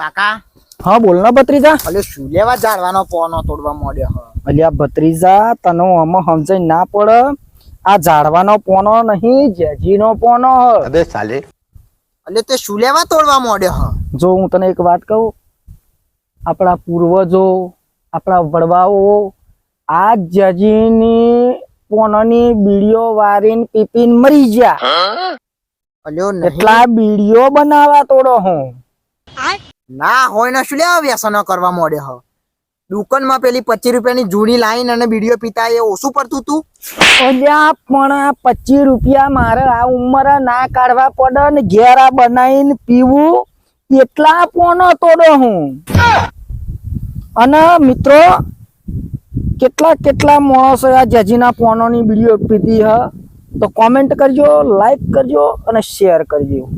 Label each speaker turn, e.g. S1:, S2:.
S1: કાકા?
S2: હા બોલ ને ભત્રીજા.
S1: અલે શું લેવા જાણવાનો પોનો તોડવા મોડ્યો અલે
S2: આ ભત્રીજા તને આમાં સમજાઈ ના પડે. આ ઝાડવાનો પોનો નહીં જેજીનો પોનો
S3: અબે સાલે.
S1: અલે તે શું લેવા તોડવા મોડ્યો
S2: જો હું તને એક વાત કહું. આપણા પૂર્વજો આપણા વડવાઓ આ જજીની પોનની બીડીઓ વારીન પીપીન મરી ગયા.
S1: અલ્યો
S2: એટલા બીડીઓ બનાવવા તોડો હું.
S1: ના હોય ને શું લેવા વ્યસનો કરવા માંડ્યો હો દુકાનમાં પેલી પચીસ રૂપિયાની જૂની લાઈન અને બીડીઓ પીતા એ ઓછું પડતું તું?
S2: પણ આ પચીસ રૂપિયા મારે આ ઉંમરે ના કાઢવા પડે ને ઘેરા બનાવીને પીવું, એટલા પોનો તોડો હું. અને મિત્રો, કેટલા કેટલા માણસો આ જજીના પોનોની વીડિયો પીધી હ? તો કોમેન્ટ કરજો લાઈક કરજો અને શેર કરજો.